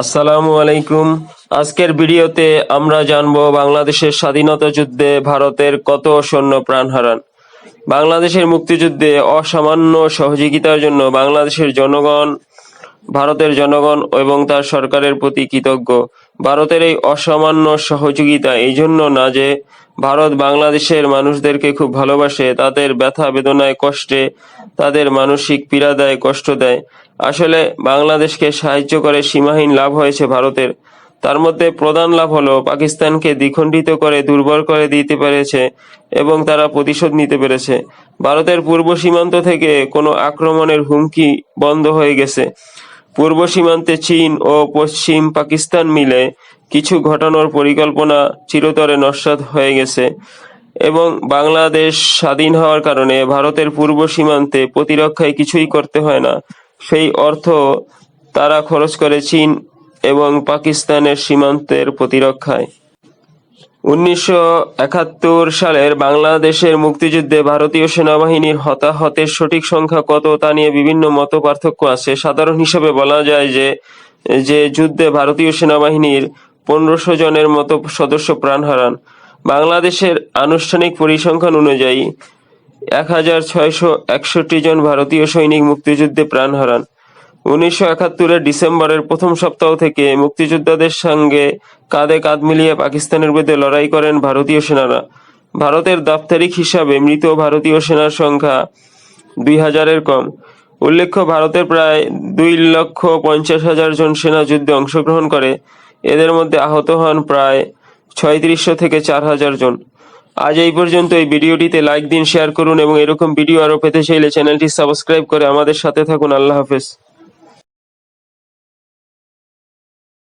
আসসালামু আলাইকুম। আজকের ভিডিওতে আমরা জানব বাংলাদেশের স্বাধীনতা যুদ্ধে ভারতের কত সৈন্য প্রাণ হারান। বাংলাদেশের মুক্তিযুদ্ধে অসামান্য সহযোগিতার জন্য বাংলাদেশের জনগণ, ভারতের জনগণ এবং তার সরকারের প্রতি কৃতজ্ঞ। ভারতের এই অসামান্য সহযোগিতা এই জন্য না যে ভারত বাংলাদেশের মানুষদেরকে খুব ভালোবাসে, তাদের ব্যথা বেদনায় কষ্টে, তাদের মানসিক পীড়া দেয়, কষ্ট দেয়। আসলে বাংলাদেশকে সাহায্য করে সীমাহীন লাভ হয়েছে ভারতের। তার মধ্যে প্রধান লাভ হলো পাকিস্তানকে দ্বিখণ্ডিত করে দুর্বল করে দিতে পেরেছে এবং তারা প্রতিশোধ নিতে পেরেছে। ভারতের পূর্ব সীমান্ত থেকে কোনো আক্রমণের হুমকি বন্ধ হয়ে গেছে। পূর্ব সীমান্তে চীন ও পশ্চিম পাকিস্তান মিলে কিছু ঘটানোর পরিকল্পনা চিরতরে নস্যাৎ হয়ে গেছে এবং বাংলাদেশ স্বাধীন হওয়ার কারণে ভারতের পূর্ব সীমান্তে প্রতিরক্ষায় কিছুই করতে হয় না। সেই অর্থ তারা খরচ করে চীন এবং পাকিস্তানের সীমান্তের প্রতিরক্ষায়। উনিশশো একাত্তর সালের বাংলাদেশের মুক্তিযুদ্ধে ভারতীয় সেনাবাহিনীর হতাহতের সঠিক সংখ্যা কত তা নিয়ে বিভিন্ন মত পার্থক্য আছে। সাধারণ হিসেবে বলা যায় যে যে যুদ্ধে ভারতীয় সেনাবাহিনীর পনেরোশো জনের মতো সদস্য প্রাণ হারান। বাংলাদেশের আনুষ্ঠানিক পরিসংখ্যান অনুযায়ী এক হাজার ছয়শো একষট্টি জন ভারতীয় সৈনিক মুক্তিযুদ্ধে প্রাণ হারান। উনিশশো একাত্তরের ডিসেম্বরের প্রথম সপ্তাহ থেকে মুক্তিযোদ্ধাদের সঙ্গে কাঁধে কাঁধ মিলিয়ে পাকিস্তানের বিরুদ্ধে লড়াই করেন ভারতীয় সেনারা। ভারতের দাপ্তরিক হিসাবে মৃত ভারতীয় সেনার সংখ্যা দুই হাজারের কম। উল্লেখ্য, ভারতের প্রায় দুই লক্ষ পঞ্চাশ হাজার জন সেনা যুদ্ধে অংশগ্রহণ করে। এদের মধ্যে আহত হন প্রায় ছয়ত্রিশশো থেকে চার হাজার জন। আজ এই পর্যন্ত এই ভিডিওটিতে লাইক দিন, শেয়ার করুন এবং এরকম ভিডিও আরও পেতে চাইলে চ্যানেলটি সাবস্ক্রাইব করে আমাদের সাথে থাকুন। আল্লাহ হাফেজ।